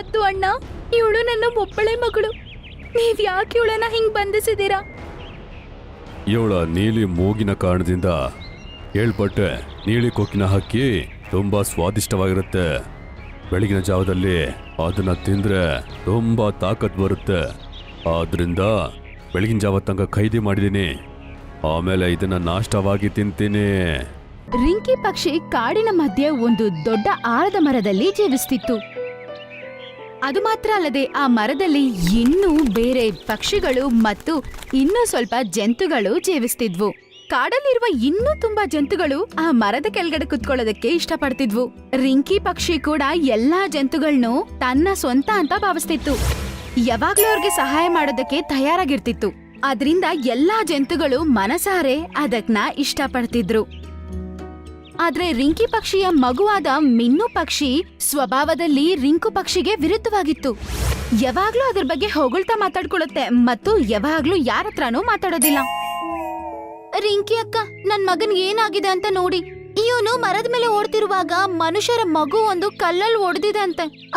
ಹತ್ತು ಅಣ್ಣ ಇವಳು ನನ್ನ ಒಬ್ಬಳೆ ಮಗಳು. ನೀವ್ ಯಾಕೆ ಇವಳನ್ನ ಹಿಂಗ್ ಬಂಧಿಸಿದೀರಾ ಇವಳ ನೀಲಿ ಮೂಗಿನ ಕಾರಣದಿಂದ ಹೇಳ್ಪಟ್ಟೆ ನೀಲಿ ಕೊಕ್ಕಿನ ಹಕ್ಕಿ ತುಂಬಾ ಸ್ವಾದಿಷ್ಟವಾಗಿರುತ್ತೆ. ಬೆಳಗಿನ ಜಾವದಲ್ಲಿ ಅದನ್ನ ತಿಂದ್ರೆ ತುಂಬಾ ತಾಕತ್ ಬರುತ್ತೆ. ಆದ್ರಿಂದ ಬೆಳಗಿನ ಜಾವ ತನಕ ಖೈದಿ ಮಾಡಿದೀನಿ. ಆಮೇಲೆ ಇದನ್ನ ನಾಷ್ಟವಾಗಿ ತಿಂತೀನಿ. ರಿಂಕಿ ಪಕ್ಷಿ ಕಾಡಿನ ಮಧ್ಯೆ ಒಂದು ದೊಡ್ಡ ಆಲದ ಮರದಲ್ಲಿ ಜೀವಿಸ್ತಿತ್ತು. ಅದು ಮಾತ್ರ ಅಲ್ಲದೆ ಆ ಮರದಲ್ಲಿ ಇನ್ನೂ ಬೇರೆ ಪಕ್ಷಿಗಳು ಮತ್ತು ಇನ್ನೂ ಸ್ವಲ್ಪ ಜಂತುಗಳು ಜೀವಿಸ್ತಿದ್ವು. ಕಾಡಲ್ಲಿರುವ ಇನ್ನೂ ತುಂಬಾ ಜಂತುಗಳು ಆ ಮರದ ಕೆಳಗಡೆ ಕುತ್ಕೊಳ್ಳೋದಕ್ಕೆ ಇಷ್ಟಪಡ್ತಿದ್ವು. ರಿಂಕಿ ಪಕ್ಷಿ ಕೂಡ ಎಲ್ಲಾ ಜಂತುಗಳನ್ನೂ ತನ್ನ ಸ್ವಂತ ಅಂತ ಭಾವಿಸ್ತಿತ್ತು. ಯಾವಾಗ್ಲೂ ಅವ್ರಿಗೆ ಸಹಾಯ ಮಾಡೋದಕ್ಕೆ ತಯಾರಾಗಿರ್ತಿತ್ತು. ಅದರಿಂದ ಎಲ್ಲಾ ಜಂತುಗಳು ಮನಸಾರೆ ಅದಕ್ನ ಇಷ್ಟಪಡ್ತಿದ್ರು. ಆದ್ರೆ ರಿಂಕಿ ಪಕ್ಷಿಯ ಮಗುವಾದ ಮಿನ್ನು ಪಕ್ಷಿ ಸ್ವಭಾವದಲ್ಲಿ ರಿಂಕು ಪಕ್ಷಿಗೆ ವಿರುದ್ಧವಾಗಿತ್ತು. ಯಾವಾಗ್ಲೂ ಅದ್ರ ಬಗ್ಗೆ ಹೊಗಳ್ತಾ ಮಾತಾಡ್ಕೊಳ್ಳುತ್ತೆ ಮತ್ತು ಯಾವಾಗ್ಲೂ ಯಾರ ಹತ್ರನೂ ಮಾತಾಡೋದಿಲ್ಲ. ರಿಂಕಿ ಅಕ್ಕ, ನನ್ ಮಗನ್ ಏನಾಗಿದೆ ಅಂತ ನೋಡಿ. ಇವನು ಮರದ ಮೇಲೆ ಓಡ್ತಿರುವಾಗ ಮನುಷ್ಯರ ಮಗು ಒಂದು ಕಲ್ಲಲ್ಲಿ ಒಡೆದಿದೆ ಅಂತೆ.